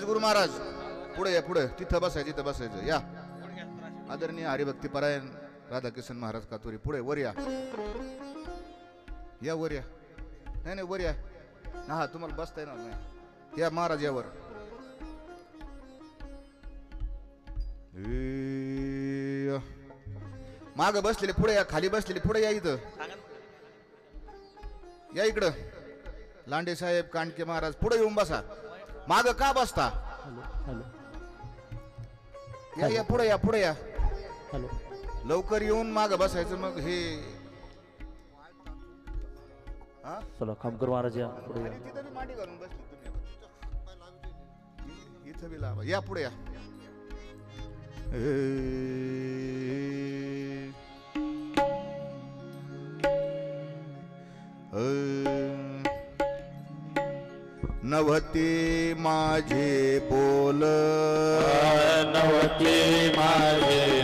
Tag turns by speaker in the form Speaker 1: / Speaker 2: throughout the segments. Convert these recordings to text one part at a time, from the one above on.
Speaker 1: राजगुरु महाराज. पुढे या पुढे. तिथं बसायचं तिथं बसायचं. या. आदरणीय हरिभक्ती परायण राधाकिशन महाराज कातुरी. पुढे वर या. या वर या. नाही नाही वर या. हा तुम्हाला बसता येणार नाही. या महाराज यावर माग बसलेले पुढे या. खाली बसलेले पुढे या इथं. या इकडं. लांडे साहेब कांडके महाराज पुढे येऊन बसा. माग का बसता? या या पुढे या पुढे या.
Speaker 2: हॅलो.
Speaker 1: लवकर येऊन माग बसायचं मग हे. हा?
Speaker 2: चला खामकर महाराज या पुढे या.
Speaker 1: आणि तिथं बी मांडी घालून बसली तुम्ही इथं बी लावा. या पुढे या. नवते माझे बोल
Speaker 3: नवते माझे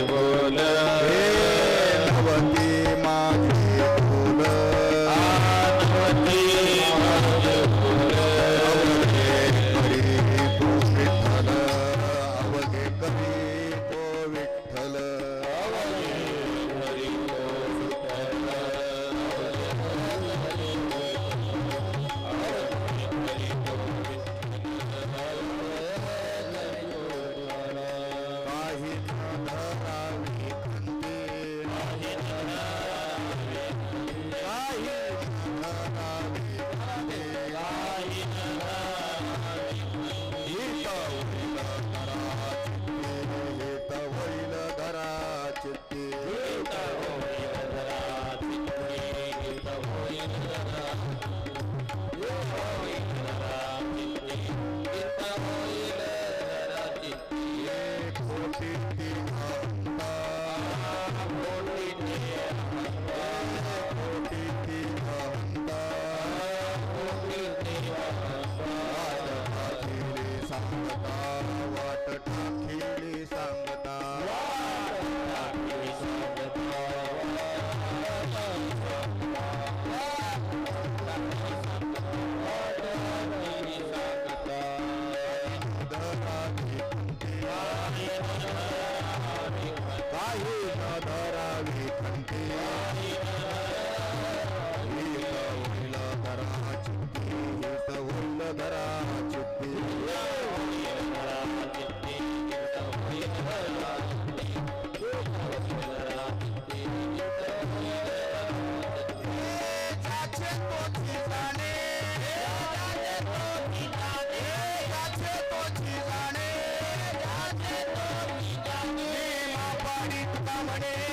Speaker 1: जाचे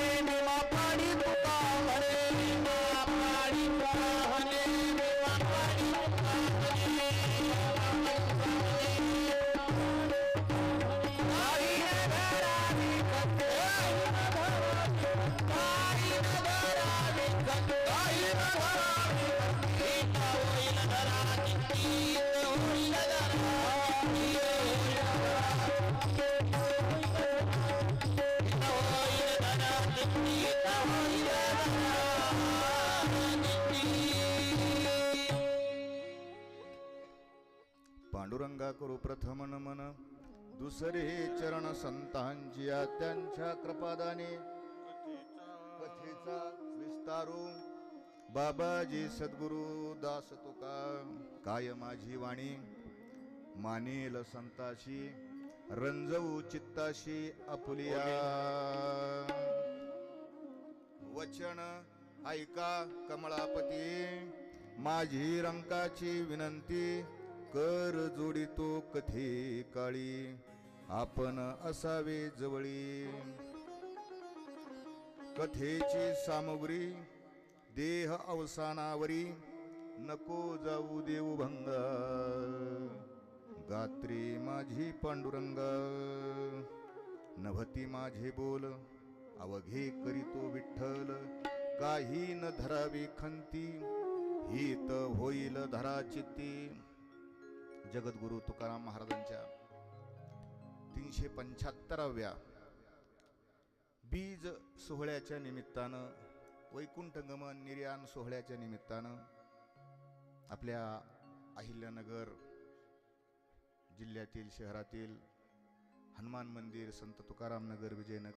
Speaker 1: पांडुरंगा करू प्रथम नमन. दुसरे चरण संतांची त्यांच्या कृपादाने. कथेचा विस्तारू. बाबाजी सद्गुरु दास तुका. काय माझी वाणी? मानेल संताशी. रंजवू चित्ताशी आपुलिया वचन ऐका कमळापती. माझी रंकाची विनंती. कर जोडितो कथे काळी. आपण असावे जवळी. कथेची सामग्री देह अवसानावरी. नको जाऊ देऊ भंग. गात्री माझी पांडुरंग. नभती माझे बोल. अवघे करीतो विठ्ठल. काही न धरावी खंती. हित होईल धरा चित्ती. जगद्गुरु तुकाराम महाराजांच्या तीनशे पंच्याहत्तराव्या बीज सोहळ्याच्या निमित्तानं वैकुंठगमन निर्याण सोहळ्याच्या निमित्तानं आपल्या अहिल्यानगर जिल्ह्यातील शहरातील हनुमान मंदिर संत तुकाराम नगर विजयनगर